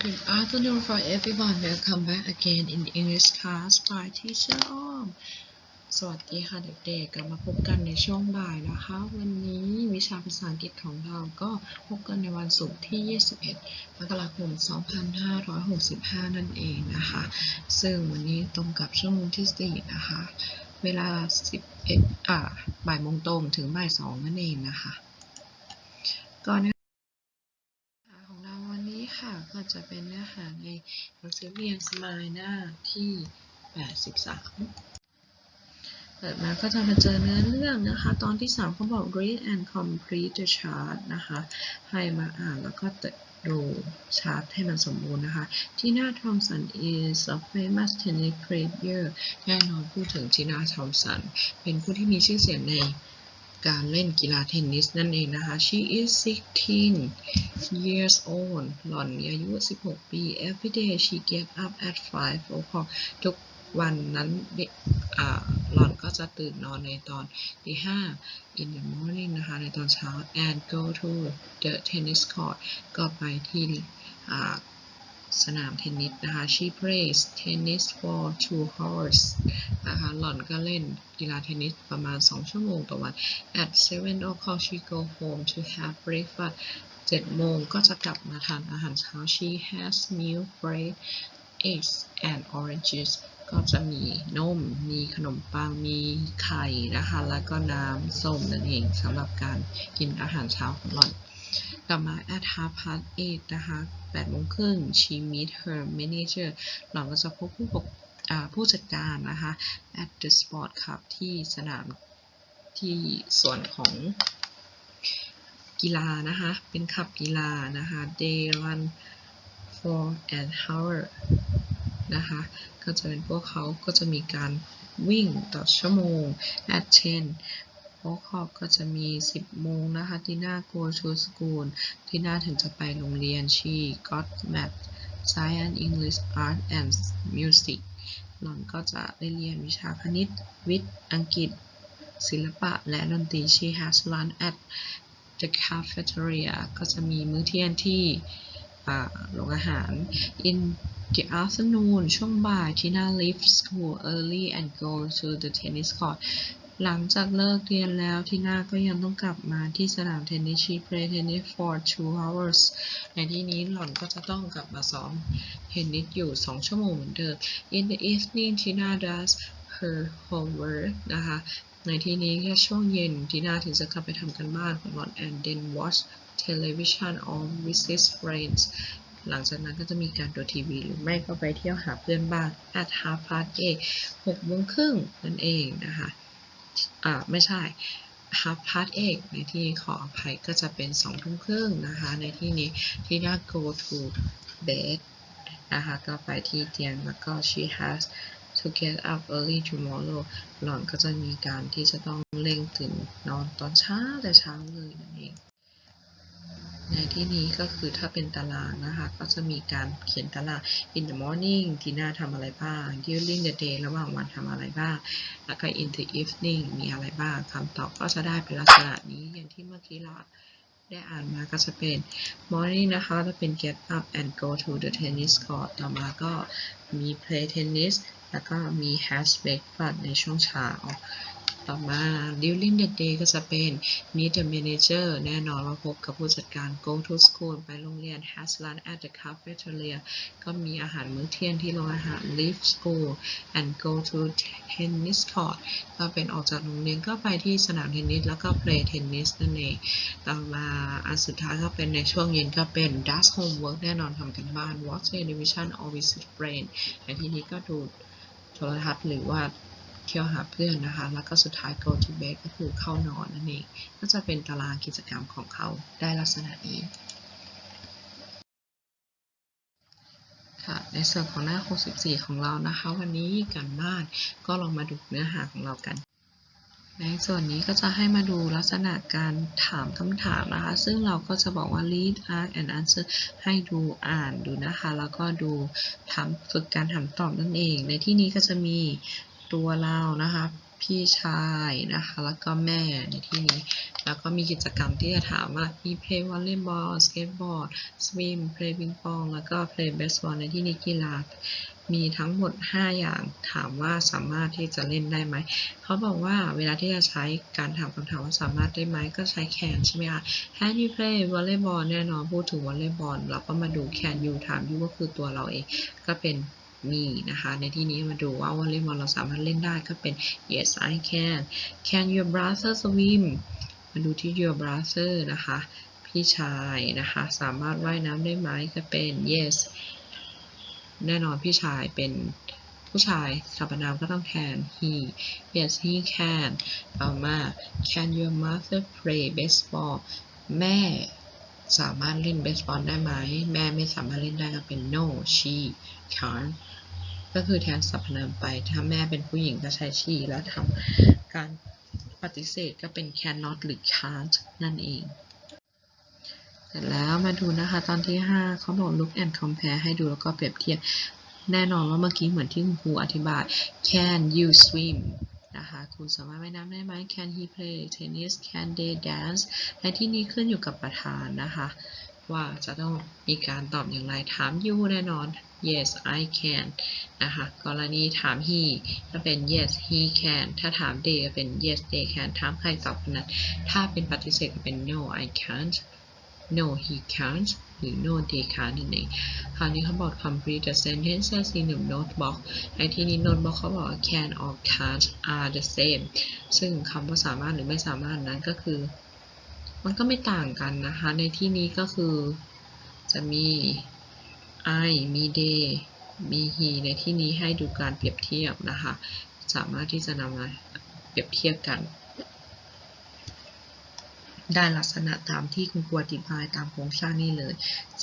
Good afternoon for everyone. Welcome back again in English class by Teacher Om. สวัสดีค่ะเด็กๆ กลับมาพบกันในช่วงบ่ายนะคะ วันนี้วิชาภาษาอังกฤษของเราก็พบกันในวันศุกร์ที่ 21 มกราคม 2565 นั่นเองนะคะ ซึ่งวันนี้ตรงกับชั่วโมงที่ 4 นะคะ เวลา 11 อ่า บ่ายโมงตรงถึงบ่าย 2 นั่นเองนะคะก่อนเนื้อหาของเราวันนี้ค่ะก็ จะเป็นเนื้อหาในหนังสือเรียนสมายหน้าที่ 83 เปิดมาก็จะมาเจอเนื้อเรื่องนะคะ ตอนที่ 3 เขาบอก read and complete the chart นะคะ ให้มาอ่านแล้วก็ดูชาร์ตให้มันสมบูรณ์นะคะ Tina Thompson is a famous tennis player แน่นอนพูดถึงทีน่าทอมสัน เป็นผู้ที่มีชื่อเสียงใน การเล่นกีฬาเทนนิสนั่นเองนะคะ She is 16 years old หล่อนมีอายุ 16 ปี Every day she get up at 5 o'clock ทุกวันนั้นหล่อนก็จะตื่นนอนในตอนตีห้า in the morning นะคะ ในตอนเช้า and go to the tennis court ก็ไปที่ สนามเทนนิสนะคะ she plays tennis for two hours นะคะหล่อนก็เล่นกีฬาเทนนิสประมาณ 2 ชั่วโมงต่อวัน at 7 o'clock she go home to have breakfast 7โมงก็จะกลับมาทานอาหารเช้า she has milk bread eggs and oranges ก็จะมีนม มีขนมปัง มีไข่นะคะ แล้วก็น้ำส้มนั่นเองสำหรับการกินอาหารเช้าของหล่อน กลับมา at half past eight นะคะ8โมงครึ่ง she meet her manager หล่อนก็จะพบผู้ปกผู้จัดการนะคะ at the sport club ที่สนามที่ส่วนของกีฬานะคะ เป็นขับกีฬานะคะ they run for an hour นะคะ ก็จะเป็นพวกเขาก็จะมีการวิ่งต่อชั่วโมง at 10 โอคอบก็จะมี 10 โมงนะคะที่หน้า go to school ที่หน้าถึงจะไปโรงเรียน she got math science English art and music หล่อนก็จะได้เรียนวิชาคณิต วิทย์ อังกฤษ ศิลปะ และดนตรี she has lunch at the cafeteria ก็จะมีมื้อเที่ยงที่อ่าโรงอาหาร in the afternoon ช่วงบ่าย Tina leave school early and go to the tennis court หลังจากเลิกเรียนแล้วทีน่าก็ยังต้องกลับมาที่สนามเทนนิส she play tennis for two hours ในที่นี้หล่อนก็จะต้องกลับมาซ้อมเทนนิสอยู่ 2 ชั่วโมงเหมือนเดิม in the evening Tina does her homework นะคะในที่นี้แค่ช่วงเย็นทีน่าถึงจะกลับไปทำกันบ้านของหล่อน and then watch television or visit friends หลังจากนั้นก็จะมีการดูทีวีหรือไม่ก็ไปเที่ยวหาเพื่อนบ้าน at half past eight หกโมงครึ่งนั่นเองนะคะ อ่าไม่ใช่ half past eight ในที่นี้ขออภัยก็จะเป็นสองทุ่มครึ่งนะคะ ในที่นี้ที่น่า go to bed นะคะก็ไปที่เตียงแล้วก็ she has to get up early tomorrow หล่อนก็จะมีการที่จะต้องเร่งตื่นนอนตอนเช้าแต่เช้าเลยนั่นเอง ในที่นี้ก็คือถ้าเป็นตารางนะคะ ก็จะมีการเขียนตาราง in the morning ทีน่าทำอะไรบ้าง during the day ระหว่างวันทำอะไรบ้าง แล้วก็ in the evening มีอะไรบ้างคำตอบก็จะได้เป็นลักษณะนี้อย่างที่เมื่อกี้เราได้อ่านมาก็จะเป็น morning นะคะจะเป็น get up and go to the tennis court ต่อมาก็มี play tennis แล้วก็มี has breakfast ในช่วงเช้า ต่อมา during the day ก็จะเป็น meet the manager แน่นอนว่าพบกับผู้จัดการ go to school ไปโรงเรียน has lunch at the cafeteria ก็มีอาหารมื้อเที่ยงที่โรงอาหาร leave school and go to tennis court ก็เป็นออกจากโรงเรียนก็ไปที่สนามเทนนิสแล้วก็ play tennis นั่นเอง ต่อมาอันสุดท้ายก็เป็นในช่วงเย็นก็เป็น does homework แน่นอนทำกันบ้าน watch television or visit friend ในที่นี้ก็ดูโทรทัศน์หรือว่า เที่ยวหาเพื่อนนะคะ แล้วก็สุดท้าย go to bed ก็คือเข้านอนนั่นเอง ก็จะเป็นตารางกิจกรรมของเขาได้ลักษณะนี้ค่ะในส่วนของหน้า 64 ของเรานะคะ วันนี้กันบ้านก็ลองมาดูเนื้อหาของเรากัน ในส่วนนี้ก็จะให้มาดูลักษณะการถามคำถามนะคะ ซึ่งเราก็จะบอกว่า read ask and answer ให้ดูอ่านดูนะคะ แล้วก็ดูถามฝึกการถามตอบนั่นเอง ในที่นี้ก็จะมี ตัวเรานะคะพี่ชายนะคะ แล้วก็แม่ในที่นี้ แล้วก็มีกิจกรรมที่จะถามว่ามี play volleyball skateboard swim play ปิงปอง แล้วก็ play baseball ในที่นี้กีฬามีทั้งหมด 5 อย่างถามว่าสามารถที่จะเล่นได้ไหม เขาบอกว่าเวลาที่จะใช้การถามคำถามว่าสามารถได้ไหมก็ใช้ can ใช่ไหมคะ can you play volleyball แน่นอนพูดถึงวอลเลย์บอลเราก็มาดู can you ถาม you ก็คือตัวเราเอง ก็เป็น me นะคะ ในที่นี้มาดูว่าวอลเลย์บอลเราสามารถเล่นได้ก็เป็น yes I can can your brother swim มาดูที่ your brother นะคะ พี่ชายนะคะ สามารถว่ายน้ำได้ไหมก็เป็น yes แน่นอนพี่ชายเป็นผู้ชายสรรพนามก็ต้องแทน he yes he can ต่อมา can your mother play baseball แม่ สามารถเล่นเบสบอลได้ไหม แม่ไม่สามารถเล่นได้ก็เป็น no she can't ก็คือแทนสรรพนามไป ถ้าแม่เป็นผู้หญิงก็ใช้ she แล้วทำการปฏิเสธก็เป็น cannot หรือ can't นั่นเองเสร็จแล้วมาดูนะคะ ตอนที่ 5 เขาบอก look and compare ให้ดูแล้วก็เปรียบเทียบ แน่นอนว่าเมื่อกี้เหมือนที่คุณครูอธิบาย can you swim นะคะ คุณสามารถว่ายน้ำได้ไหม can he play tennis can they dance และที่นี้ขึ้นอยู่กับประธานนะคะ ว่าจะต้องมีการตอบอย่างไร ถาม you แน่นอน yes I can นะคะ กรณีถาม he ก็เป็น yes he can ถ้าถาม they ก็เป็น yes they can ถามใครตอบคนนั้น ถ้าเป็นปฏิเสธก็เป็น no I can't no he can't หรือ no they can't นั่นเองคราวนี้เขาบอก complete the sentences in the notebook ในที่นี้ notebook เขาบอก can or can't are the same ซึ่งคำว่าสามารถหรือไม่สามารถนั้นก็คือ มันก็ไม่ต่างกันนะคะ ในที่นี้ก็คือจะมี I มี they มี he ในที่นี้ให้ดูการเปรียบเทียบนะคะ สามารถที่จะนำมาเปรียบเทียบกัน ได้ลักษณะตามที่คุณครูอธิบายตามโครงสร้างนี่เลย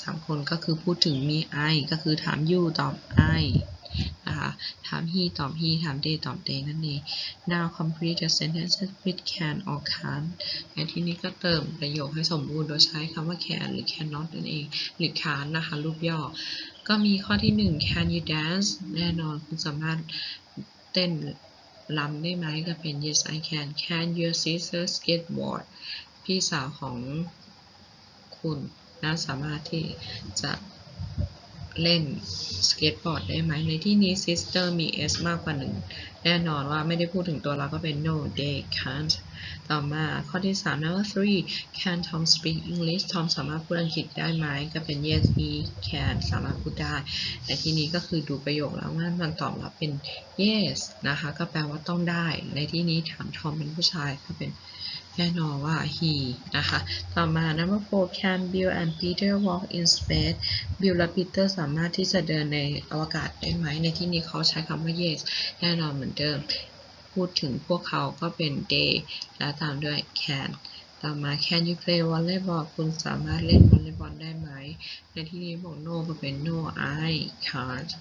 สามคนก็คือพูดถึงมี I ก็คือถาม you ตอบ I นะคะถาม he ตอบ he ถาม they ตอบ they นั่นเอง now complete the sentences with can or can't ในที่นี้ก็เติมประโยคให้สมบูรณ์โดยใช้คำว่า can หรือ cannot นั่นเอง หรือ can นะคะ รูปย่อ ก็มีข้อที่ 1 can you dance แน่นอนคุณสามารถเต้นรำได้ไหมก็เป็น yes I can can your sister skateboard พี่สาวของคุณนะสามารถที่จะเล่นสเก็ตบอร์ดได้ไหม ในที่นี้ sister มี s มากกว่าหนึ่ง แน่นอนว่าไม่ได้พูดถึงตัวเราก็เป็น no they can't ต่อมาข้อที่ 3 number three can Tom speak English Tom สามารถพูดอังกฤษได้ไหม ก็เป็น yes he can สามารถพูดได้ในที่นี้ก็คือดูประโยคแล้วว่ามันตอบรับเป็น yes นะคะ ก็แปลว่าต้องได้ ในที่นี้ถามทอมเป็นผู้ชายก็เป็น แน่นอนว่า he นะคะ ต่อมา number four can Bill and Peter walk in space Bill และ Peter สามารถที่จะเดินในอวกาศได้ไหม ในที่นี้เขาใช้คำว่า yes แน่นอนเหมือนเดิม พูดถึงพวกเขาก็เป็น they และตามด้วย can ต่อมา can you play volleyball คุณสามารถเล่นวอลเลย์บอลได้ไหม ในที่นี้บอก no ก็เป็น no I can't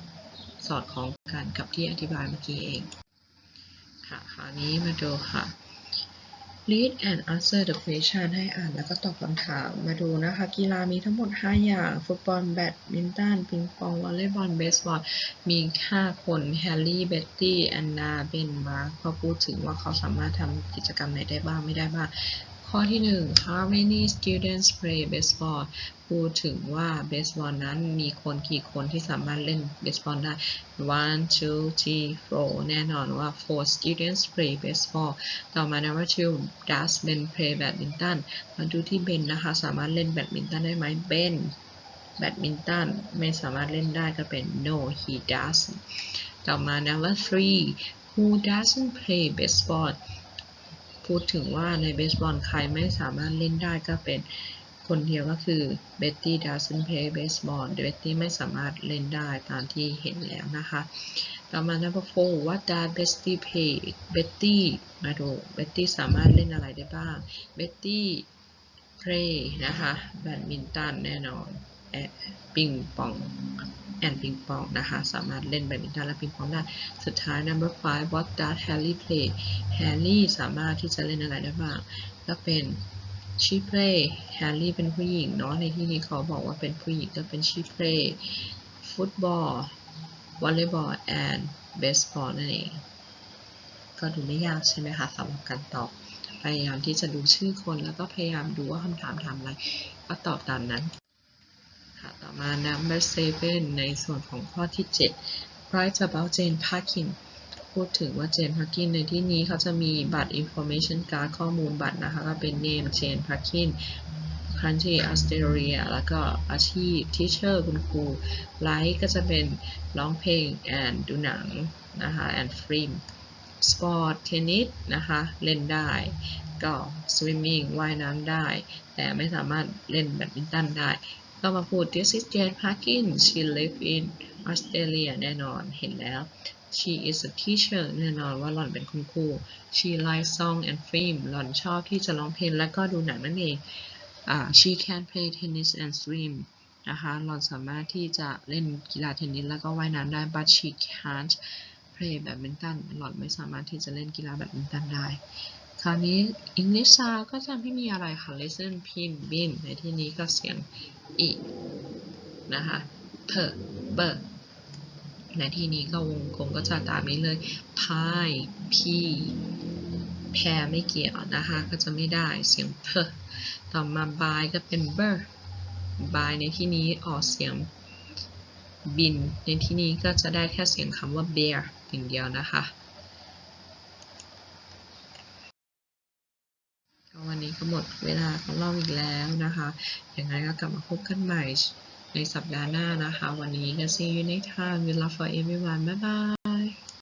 สอดคล้องกันกับที่อธิบายเมื่อกี้เอง ค่ะ คราวนี้มาดูค่ะ read and answer the question ให้อ่านแล้วก็ตอบคำถาม มาดูนะคะ กีฬามีทั้งหมด 5 อย่าง ฟุตบอล แบดมินตัน ปิงปอง วอลเลย์บอล เบสบอล มี 5 คนแฮร์รี่ เบ็ตตี้ แอนนา เบน มาร์คเขาพูดถึงว่าเขาสามารถทำกิจกรรมไหนได้บ้างไม่ได้บ้าง ข้อที่ 1 How many students play baseball พูดถึงว่าเบสบอลนั้นมีคนกี่คนที่สามารถเล่นเบสบอลได้ one two three four แน่นอนว่า four students play baseball ต่อมา number two does Ben play badminton มาดูที่เบนนะคะ สามารถเล่นแบดมินตันได้ไหมเบนแบดมินตันไม่สามารถเล่นได้ก็เป็น no he does ต่อมา number three who doesn't play baseball พูดถึงว่าในเบสบอลใครไม่สามารถเล่นได้ก็เป็นคนเดียวก็คือ Betty doesn't play baseball Betty ไม่สามารถเล่นได้ตามที่เห็นแล้วนะคะ ต่อมา number four what does Betty play Betty มาดู Betty สามารถเล่นอะไรได้บ้าง Betty play นะคะแบดมินตันแน่นอน แอปิงปองแอนปิงปองนะคะสามารถเล่นแบดมินตันและปิงปองได้ สุดท้าย number five what does Harry play Harry สามารถที่จะเล่นอะไรได้บ้าง ก็เป็น she play Harry เป็นผู้หญิงเนาะในที่นี้เขาบอกว่าเป็นผู้หญิงก็เป็น she play football volleyball and baseball นั่นเอง ก็ดูไม่ยากใช่ไหมคะสำหรับการตอบพยายามที่จะดูชื่อคนแล้วก็พยายามดูว่าคำถามถามอะไรก็ตอบตามนั้น ค่ะต่อมา number seven ในส่วนของข้อที่ 7 write about Jane Parkin พูดถึงว่า Jane Parkin ในที่นี้เขาจะมีบัตร information card ข้อมูลบัตรนะคะก็เป็น name Jane Parkin country Australia แล้วก็อาชีพ teacher คุณครู like ก็จะเป็นร้องเพลง and ดูหนังนะคะ and film sport เทนนิสนะคะ เล่นได้ ก็ swimming ว่ายน้ำได้ แต่ไม่สามารถเล่นแบดมินตันได้ ก็มาพูด this is Jane Parkin she live in Australia แน่นอนเห็นแล้ว she is a teacher แน่นอนว่าหล่อนเป็นคุณครู she likes song and film หล่อนชอบที่จะร้องเพลงและก็ดูหนังนั่นเองอ่า she can play tennis and swim นะคะหล่อนสามารถที่จะเล่นกีฬาเทนนิสแล้วก็ว่ายน้ำได้ but she can't play แบดมินตันหล่อนไม่สามารถที่จะเล่นกีฬาแบดมินตันได้ คราวนี้ English ซาก็จะไม่มีอะไรค่ะ listen พิมพ์ bin ในที่นี้ก็เสียงอีนะคะ per ber ในที่นี้ก็วงกลมก็จะตามนี้เลย pie p แพรไม่เกี่ยวนะคะ ก็จะไม่ได้เสียง per ต่อมา by ก็เป็น ber by ในที่นี้ออกเสียงบิน ในที่นี้ก็จะได้แค่เสียงคำว่า bear อย่างเดียวนะคะ ก็วั นี้ก็หมดเวลาของเราอีกแล้วนะคะยังไงก็กลับมาพบกันใหม่ในสัปดาห์หน้านะคะ วันนี้ก็ see you next time we love for everyone บ๊ายบาย